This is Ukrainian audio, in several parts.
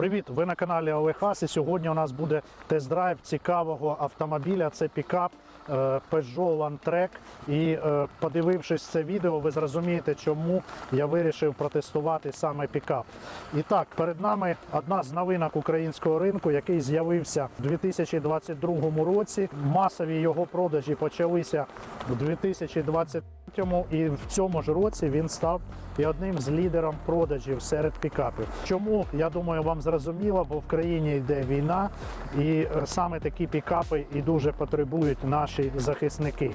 Привіт! Ви на каналі Олег Хас і сьогодні у нас буде тест-драйв цікавого автомобіля. Це пікап е, Peugeot Landtrek. І е, подивившись це відео, ви зрозумієте, чому я вирішив протестувати саме пікап. І так, перед нами одна з новинок українського ринку, який з'явився у 2022 році. Масові його продажі почалися у 2023 і в цьому ж році він став і одним з лідерів продажів серед пікапів. Чому я думаю, вам зрозуміло, бо в країні йде війна, і е, саме такі пікапи і дуже потребують наші захисники.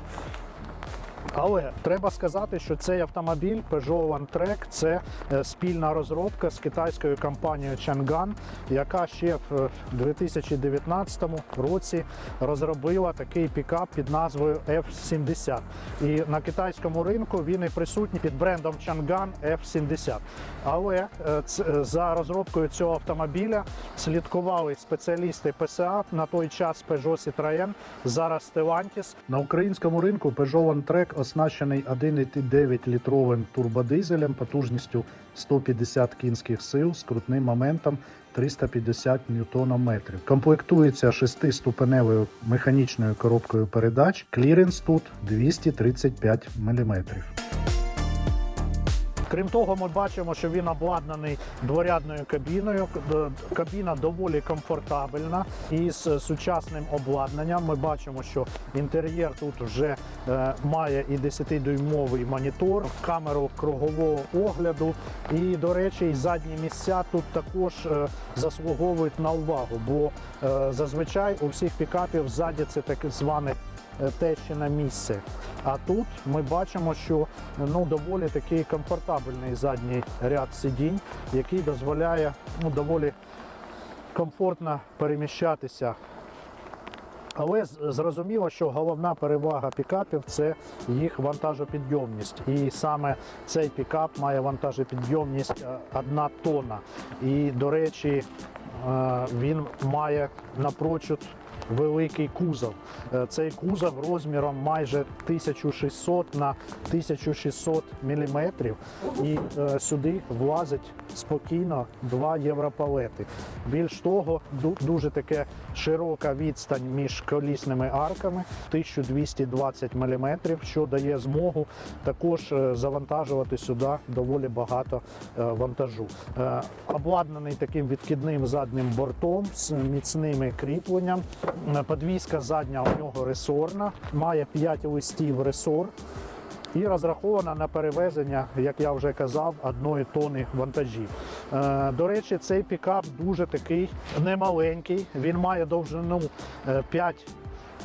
Але треба сказати, що цей автомобіль Peugeot Landtrek – це е, спільна розробка з китайською компанією Chang'an, яка ще в 2019 році розробила такий пікап під назвою F70. І на китайському ринку він і присутній під брендом Chang'an F70. Але е, е, за розробкою цього автомобіля слідкували спеціалісти ПСА на той час Peugeot Citroën, зараз Stellantis. На українському ринку Peugeot Landtrek оснащений 1,9 літровим турбодизелем потужністю 150 кінських сил з крутним моментом 350 ньютонометрів. Комплектується 6-ступеневою механічною коробкою передач. Кліренс тут 235 мм. Крім того, ми бачимо, що він обладнаний дворядною кабіною. Кабіна доволі комфортабельна і з сучасним обладнанням. Ми бачимо, що інтер'єр тут вже е, має і 10-дюймовий монітор, камеру кругового огляду. І, до речі, задні місця тут також е, заслуговують на увагу, бо е, зазвичай у всіх пікапів ззаді це так е, тещине місце. А тут ми бачимо, що ну доволі такий комфортабельний задній ряд сидінь, який дозволяє ну, доволі комфортно переміщатися. Але зрозуміло, що головна перевага пікапів це їх вантажопідйомність. І саме цей пікап має вантажопідйомність е, одна тонна. І, до речі, е, він має напрочуд великий кузов. Е, Цей кузов розміром майже 1600 на 1600 мм. І е, сюди влазить спокійно 2 європалети. Більш того, дуже таке широка відстань між колісними арками 1220 мм, що дає змогу також е, завантажувати сюди доволі багато вантажу. Обладнаний таким відкидним заднім бортом з міцними кріпленням. Е, Подвізка задня у нього ресорна, має 5 листів ресор і розрахована на перевезення, як я вже казав, одної тони вантажів. Е, До речі, цей пікап дуже такий немаленький. Він має довжину е, 5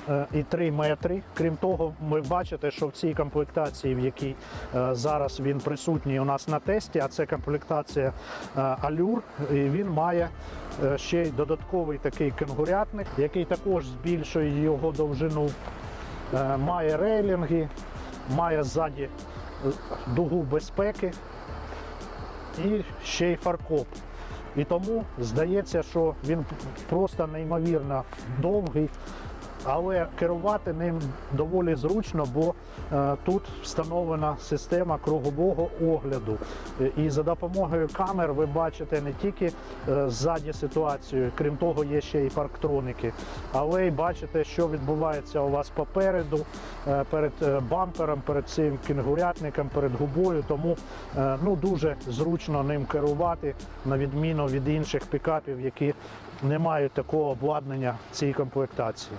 е, і 3 метри. Крім того, ви бачите, що в цій комплектації, в якій зараз він присутній у нас на тесті, а це комплектація Allure, він має ще й додатковий такий кенгурятник, який також збільшує його довжину, Е, має рейлінги, має ззаді е, дугу безпеки і ще й фаркоп. І тому здається, що він просто неймовірно довгий, але керувати ним доволі зручно, бо е, тут встановлена система кругового огляду. І за допомогою камер ви бачите не тільки е, ззаді ситуацію, крім того, є ще і парктроники, але й бачите, що відбувається у вас попереду, е, перед бампером, перед цим кінгурятником, перед губою. Тому ну, дуже зручно ним керувати, на відміну від інших пікапів, які не мають такого обладнання цій комплектації.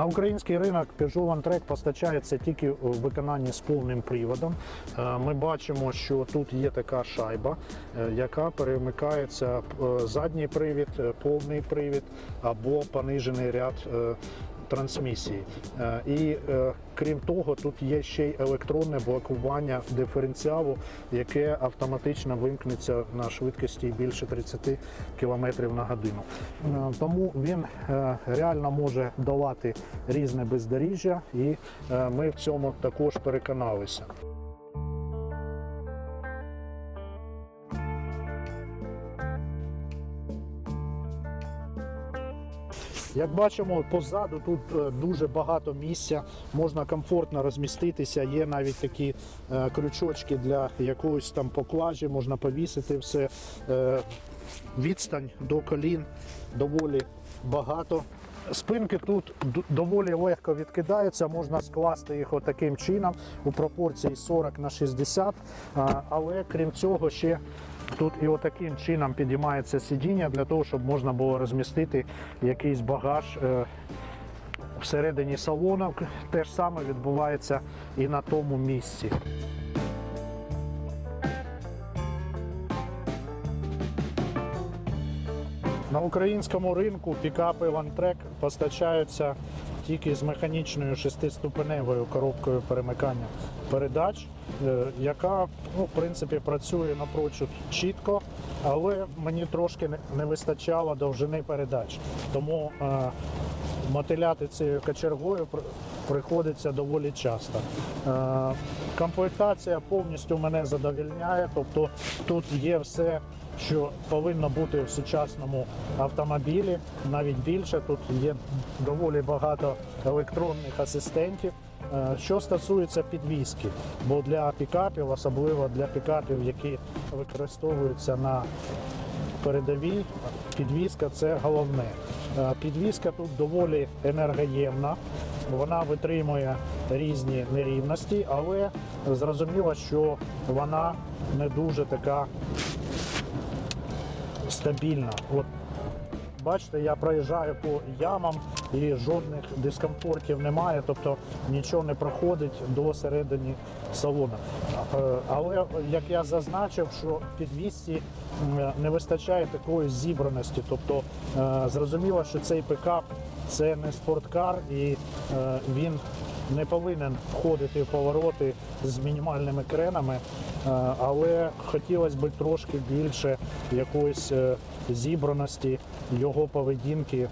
На український ринок Peugeot Landtrek постачається тільки у виконанні з повним приводом. Е, Ми бачимо, що тут є така шайба, е, яка перемикається е, задній привід, повний привід або понижений ряд трансмісії. Е, І е, крім того, тут є ще й електронне блокування диференціалу, яке автоматично вимкнеться на швидкості більше 30 км на годину. Е, Тому він реально може долати різне бездоріжжя, і ми в цьому також переконалися. Як бачимо, позаду тут е, дуже багато місця, можна комфортно розміститися. Є навіть такі е, крючочки для якоїсь там поклажі, можна повісити все. Е, Відстань до колін доволі багато. Спинки тут доволі легко відкидаються, можна скласти їх отаким чином у пропорції 40 на 60. Але крім цього, ще тут і отаким чином підіймається сидіння для того, щоб можна було розмістити якийсь багаж. е, Всередині салону те ж саме відбувається і на тому місці. На українському ринку пікапи Landtrek постачаються тільки з механічною шестиступеневою коробкою перемикання передач, е, яка ну, в принципі працює напрочуд чітко, але мені трошки не- вистачало довжини передач. Тому е, мотиляти цією кочергою приходиться доволі часто. Е, Комплектація повністю мене задовільняє, тобто тут є все, що повинно бути в сучасному автомобілі, навіть більше. Тут є доволі багато електронних асистентів. Е, Що стосується підвіски, бо для пікапів, особливо для пікапів, які використовуються на передовій, підвізка це головне. Е, Підвізка тут доволі енергоємна, вона витримує різні нерівності, але зрозуміло, що вона не дуже така стабільна. От Бачите, я проїжджаю по ямам і жодних дискомфортів немає, тобто нічого не проходить до середини салону. Е, Але як я зазначив, що підвісці не вистачає такої зібраності. Тобто е, зрозуміло, що цей пикап це не спорткар і е, він не повинен входити в повороти з мінімальними кренами, е, але хотілося б трошки більше якоїсь е, зібраності його поведінки.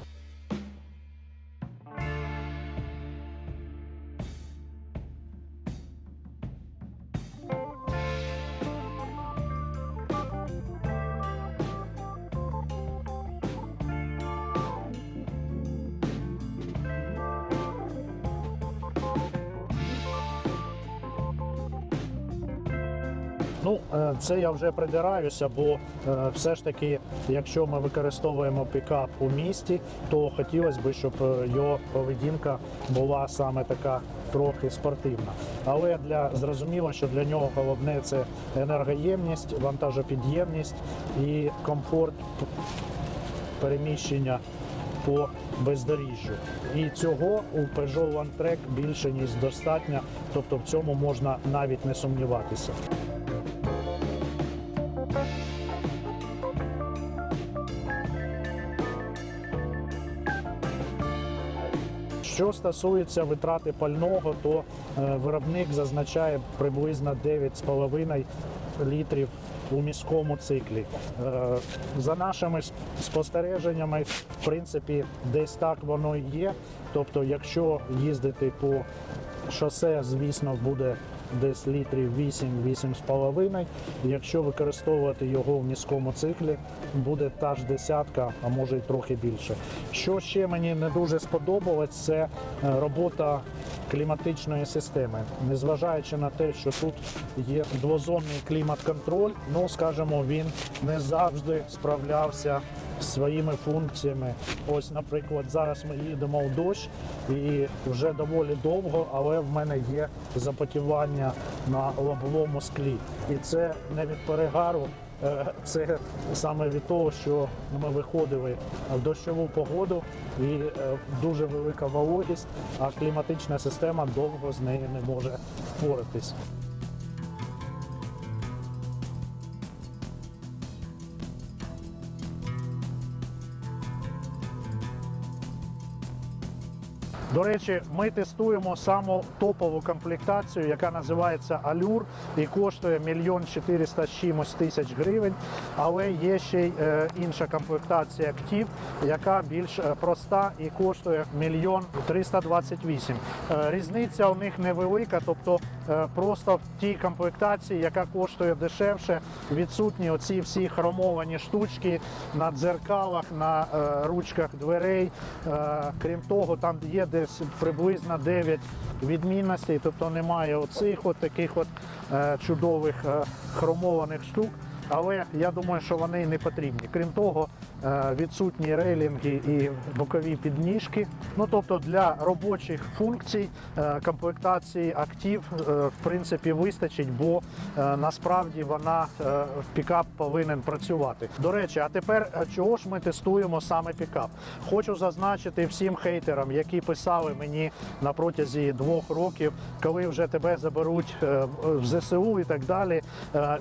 Ну, е, це я вже придираюся, бо е, все ж таки, якщо ми використовуємо пікап у місті, то хотілося б, щоб е, його поведінка була саме така трохи спортивна. Але для зрозуміло, що для нього головне це енергоємність, вантажопідємність і комфорт переміщення по бездоріжжю. І цього у Peugeot Landtrek більше ніж достатньо, тобто в цьому можна навіть не сумніватися. Стосується витрати пального, то е, виробник зазначає приблизно 9,5 літрів у міському циклі. Е, За нашими спостереженнями, в принципі, десь так воно і є. Тобто, якщо їздити по шосе, звісно, буде десь літрів 8-8,5. Якщо використовувати його в міському циклі, буде та ж десятка, а може й трохи більше. Що ще мені не дуже сподобалось, це е, робота кліматичної системи. Незважаючи на те, що тут є двозонний клімат-контроль, ну скажімо, він не завжди справлявся своїми функціями. Ось, наприклад, зараз ми їдемо в дощ і вже доволі довго, але в мене є запотівання на лобовому склі. І це не від перегару. е, Це саме від того, що ми виходили в дощову погоду і е, дуже велика вологість, а кліматична система довго з нею не може впоратись. До речі, ми тестуємо саму топову комплектацію, яка називається Алюр і коштує мільйон 400 з чимось тисяч гривень. Але є ще й е, інша комплектація Актив, яка більш е, проста і коштує мільйон 328. Е, Різниця у них невелика, тобто просто в тій комплектації, яка коштує дешевше, відсутні оці всі хромовані штучки на дзеркалах, на ручках дверей. Крім того, там є десь приблизно 9 відмінностей, тобто немає оцих от таких от е, чудових е, хромованих штук. Але я думаю, що вони не потрібні. Крім того, е, відсутні рейлінги і бокові підніжки. Ну тобто для робочих функцій е, комплектації актив е, в принципі вистачить, бо насправді вона е, пікап повинен працювати. До речі, а тепер чого ж ми тестуємо саме пікап? Хочу зазначити всім хейтерам, які писали мені на протязі двох років, коли вже тебе заберуть в ЗСУ і так далі.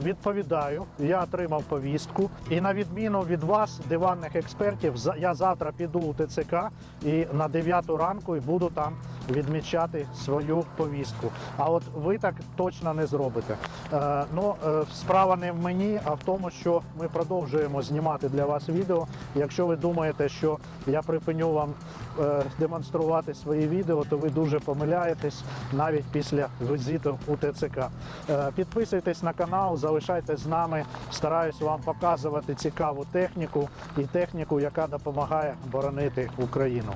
Відповідаю, я отримав повістку, і на відміну від вас, диванних експертів, я завтра піду у ТЦК і на 9 ранку і буду там відмічати свою повістку. А от ви так точно не зробите. Е, ну, е, справа не в мені, а в тому, що ми продовжуємо знімати для вас відео. Якщо ви думаєте, що я припиню вам е, демонструвати свої відео, то ви дуже помиляєтесь навіть після візиту у ТЦК. Е, Підписуйтесь на канал, залишайтесь з нами. Стараюсь вам показувати цікаву техніку і техніку, яка допомагає боронити Україну.